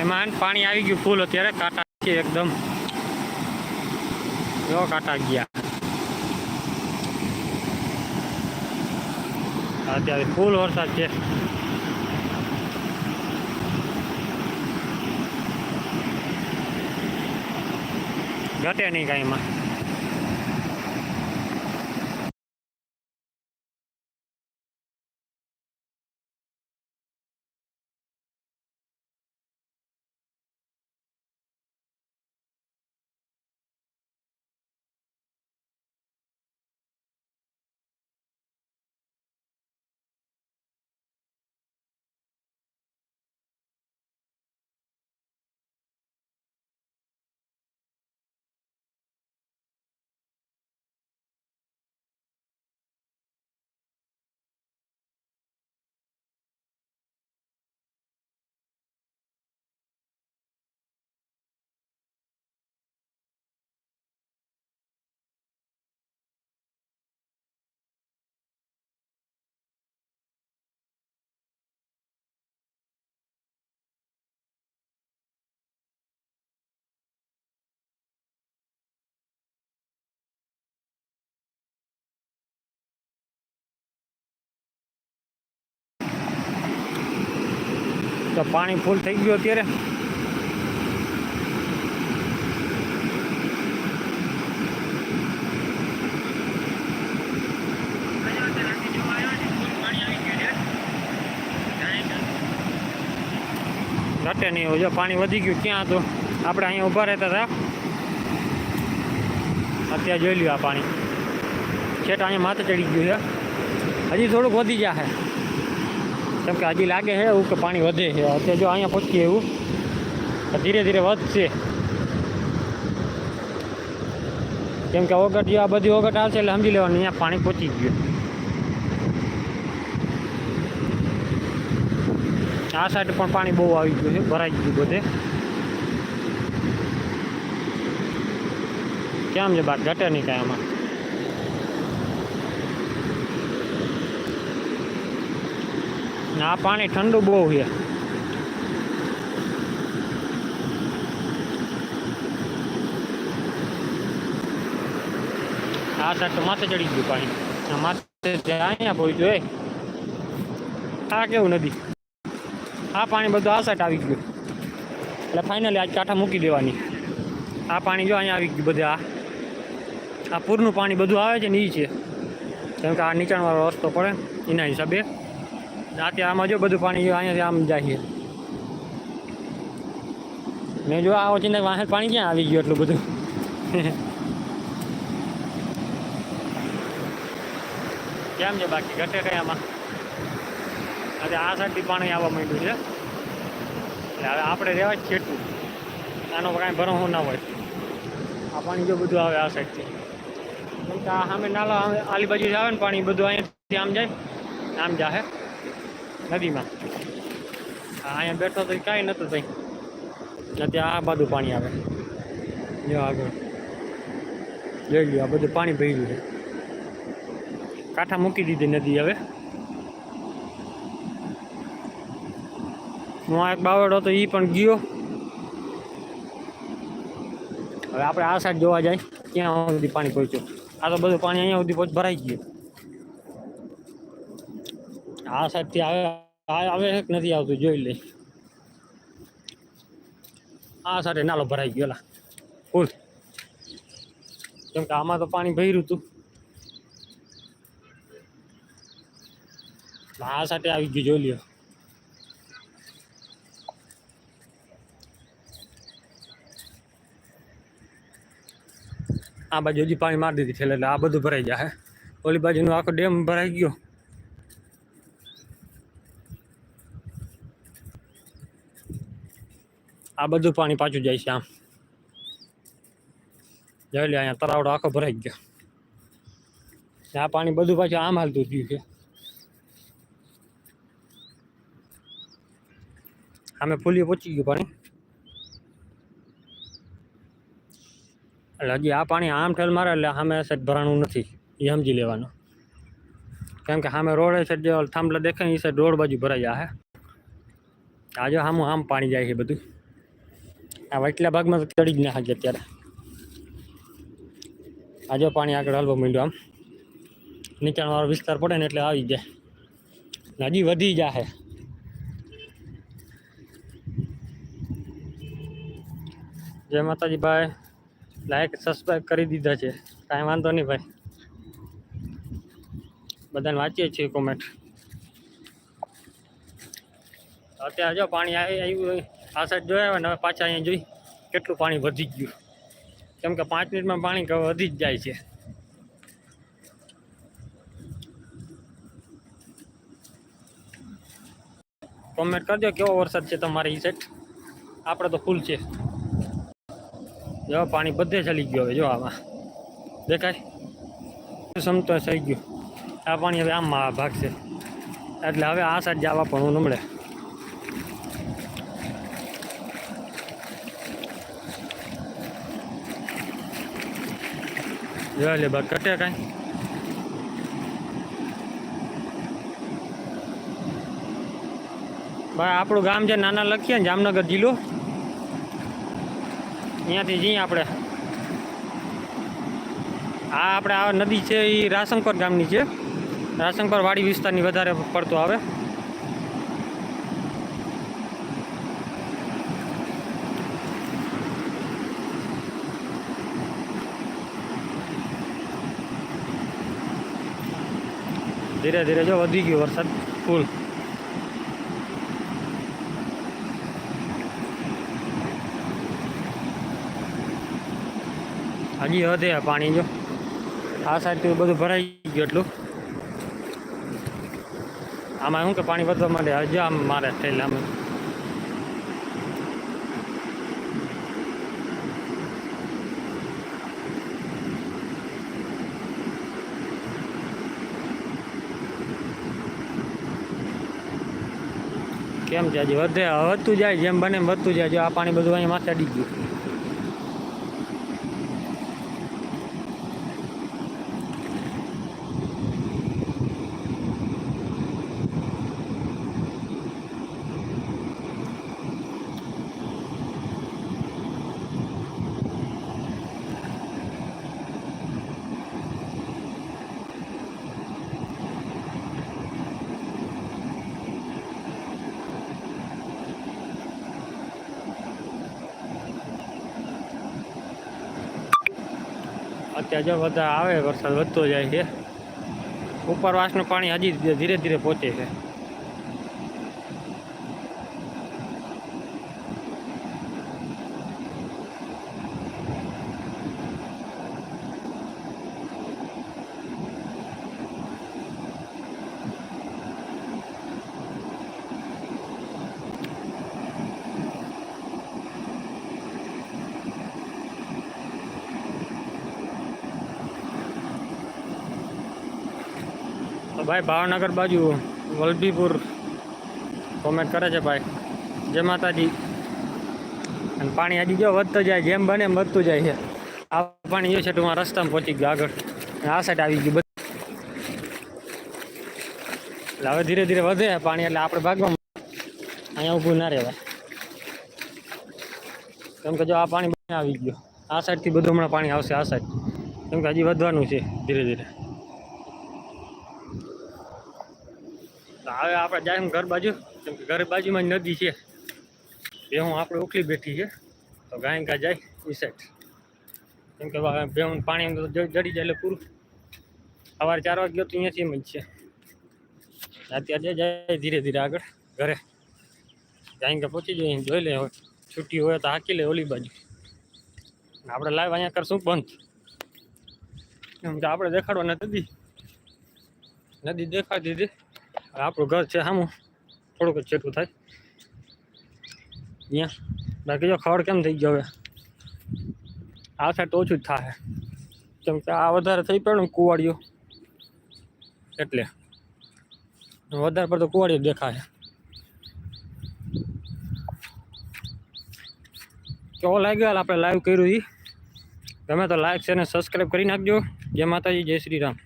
એમાં પાણી આવી ગયું ફૂલ અત્યારે કાંટા છે એકદમ. જો કાંટા ગયા. અત્યારે ફૂલ વરસાદ છે. ઘટે નહીં કાંઈ તો પાણી ફૂલ થઈ ગયું અત્યારે. ઘટે નહીં હોય જો પાણી વધી ગયું ક્યાં હતું? આપણે અહીંયા ઊભા રહેતા હતા. અત્યારે જોઈ લ્યો આ પાણી. છેટ અહીંયા માથે ચડી ગયું છે. હજી થોડુંક વધી જશે કેમ કે હજી લાગે છે એવું કે પાણી વધે છે. અત્યારે જો અહીંયા પહોંચીએ એવું ધીરે ધીરે વધશે. કેમ કે ઓગટ જો આ બધી ઓગટ આવશે એટલે સમજી લેવાનું, અહીંયા પાણી પહોંચી ગયું. આ સાઈડ પણ પાણી બહુ આવી ગયું છે, ભરાઈ ગયું બધે. કેમ છે બાકી? ઘટે નહીં કાંઈ આમાં. આ પાણી ઠંડુ બહુ છે. આ સાઈડ તો માથે ચડી ગયું પાણી. માથે અહીંયા પહોંચ્યું એ આ કેવું નદી? આ પાણી બધું આ સાઈડ આવી ગયું. એટલે ફાઇનલી આજ કાંઠા મૂકી દેવાની. આ પાણી જો અહીંયા આવી ગયું બધે, આ. આ પૂરનું પાણી બધું આવે છે ને એ છે. કેમ કે આ નીચાણવાળો રસ્તો પડે એના હિસાબે. રાતે આમાં જો બધું પાણી અહીંયાથી આમ જાય મેં જો આ ઓચિંતા વાહે પાણી ક્યાં આવી ગયું એટલું બધું? કેમ છે બાકી? ઘટે કઈ આમાં? આજે આ સાઈડથી પાણી આવવા માંડ્યું છે. એટલે હવે આપણે રહેવા જ છેટવું આનો કાંઈ ભરોસો ના હોય. આ પાણી જો બધું આવે આ સાઈડથી. કેમ આ સામે નાલા આલી બાજુ આવે ને પાણી, બધું અહીંયાથી આમ જાય આમ જાહે. નદીમાં. અહીંયા બેઠો તો કાંઈ નહોતું થઈ ત્યાં આ બાજુ પાણી આવે. જો આગળ. જોઈ લ્યો, આ બધું પાણી ભર્યું છે. કાંઠા મૂકી દીધી નદી હવે. હું આ એક બાવડો હતો એ પણ ગયો. હવે આપણે આ સાઈડ જોવા જાય, ત્યાં સુધી પાણી પહોંચ્યું. આ તો બધું પાણી અહીંયા સુધી પહોંચ ભરાઈ ગયું. આ સાઈડથી આવે આવે છે કે નથી આવતું, જોઈ લઈ. આ સાથે નાલો ભરાઈ ગયો લા ફૂલ. કેમ કે આમાં તો પાણી ભર્યું હતું. આ સાથે આવી ગયું, જોઈ લ્યો. આ બાજુ હજી પાણી મારી દીધી છે, એટલે આ બધું ભરાઈ જાય ઓલી બાજુનો આખો ડેમ ભરાઈ ગયો. આ બધું પાણી પાછું જાય છે આમ. જોઈ લે, અહીંયા તરાવડો આખો ભરાઈ ગયો. આ પાણી બધું પાછું આમ હાલતું થયું છે. આમે ફૂલી પહોંચી ગયું પાણી. એટલે હજી આ પાણી આમ ઠેલ મારે એટલે સામે સેટ ભરાણું નથી. એ સમજી લેવાનું. કેમ કે સામે રોડ છે, જે થાંભલા દેખાય એ સાઈડ રોડ બાજુ ભરાઈ જાય આજે સામું આમ પાણી જાય છે બધું. આ વચલા ભાગમાં ચડી જ ના હાજે અત્યારે આજે પાણી આગળ હાલવા માંડ્યું આમ. નીચાણવાળો વિસ્તાર પડે ને એટલે આવી જાય. હજી વધી જાહે. જય માતાજી ભાઈ. લાઈક સબસ્ક્રાઈબ કરી દીધા છે. કાંઈ વાંધો નહીં ભાઈ. બધાને વાંચીએ છીએ કોમેન્ટ અત્યારે જો પાણી આવી આવ્યું આ સાઈડ જોયા ને, હવે પાછા અહીંયા જોઈ, કેટલું પાણી વધી ગયું. કેમ કે પાંચ મિનિટમાં પાણી વધી જ જાય છે. કોમેન્ટ કરજો કેવો વરસાદ છે તમારે સાઈડ? આપણે તો ફૂલ છે. જો, પાણી બધે ચાલી ગયો હવે, જો આમાં. દેખાય? સમતો થઈ ગયું. આ પાણી હવે આમાં ભાગશે એટલે હવે આ સાઈડ જવા પણ હું નમળે. જો લે બા કટે કાંઈ. ભાઈ, આપણું ગામ છે નાના લખીએ ને જામનગર જિલ્લો. અહીંયાથી જઈએ આપણે. આ આપણે આ નદી છે એ રાસંગપર ગામની છે. રાસંગપર વાડી વિસ્તારની વધારે પડતો આવે. ધીરે ધીરે જો વધી ગયો વરસાદ. ફૂલ. હજી વધે પાણી જો. આ સાઈડથી બધું ભરાઈ ગયું એટલું. આમાં શું કે પાણી વધવા માટે હજી આમ મારે થયેલામાં કેમ છે વધે વધતું જાય, જેમ બને વધતું જાય. જો આ પાણી બધું અહીંયા માથે અડી ગયું. અત્યારે જો બધા આવે, વરસાદ વધતો જાય છે. ઉપરવાસનું પાણી હજી ધીરે ધીરે પહોંચે છે. ભાઈ ભાવનગર બાજુ, વલભીપુર. કોમેન્ટ કરે છે ભાઈ, જય માતાજી. અને પાણી હજી જો વધતો જાય, જેમ બને એમ વધતું જાય છે. આ પાણી જો છે હું રસ્તામાં પહોંચી ગયું આગળ. આ સાઈડ આવી ગયું બધું. એટલે હવે ધીરે ધીરે વધે પાણી, એટલે આપણે ભાગવા અહીંયા ઊભું ના રહેવાય. કેમ કે જો આ પાણી આવી ગયું. આ સાઈડથી બધું હમણાં પાણી આવશે, આ સાઈડ કેમ કે હજી વધવાનું છે ધીરે ધીરે. હવે આપણે જાય ઘર બાજુ, કેમ ઘર બાજુમાં નદી છે. ભેહું આપણે ઉખલી બેઠી છે. તો ગાયંકા જાય એ કેમ કે ભેહું પાણી જડી જાય એટલે પૂરું. સવારે ચાર વાગે ગયો તો અહીંયાથી એમ જ છે. અત્યારે જાય ધીરે ધીરે આગળ ઘરે. ગાયંકા પહોંચી જઈએ જોઈ લે હવે. છૂટી હોય તો હાકી લે ઓલી બાજુ. આપણે લાઈવ અહીંયા કરશું બંધ? કેમ કે આપણે દેખાડવા નથી. નદી દેખાડી દીધી. આપણું ઘર છે સામું થોડુંક છેટું થાય. અહીંયા બાકી જો ખડ કેમ થઈ ગયો હવે? આ સાઈડ ઓછું જ થાય. કેમ કે આ વધારે થઈ પડ્યું ને કુવાડીઓ. એટલે. વધારે પડતો કુવાડીઓ દેખાય. કેવો લાગ્યો આપણે લાઈવ કર્યું એ તમે તો લાઈક છે અને સબસ્ક્રાઈબ કરી નાખજો. જય માતાજી, જય શ્રી રામ.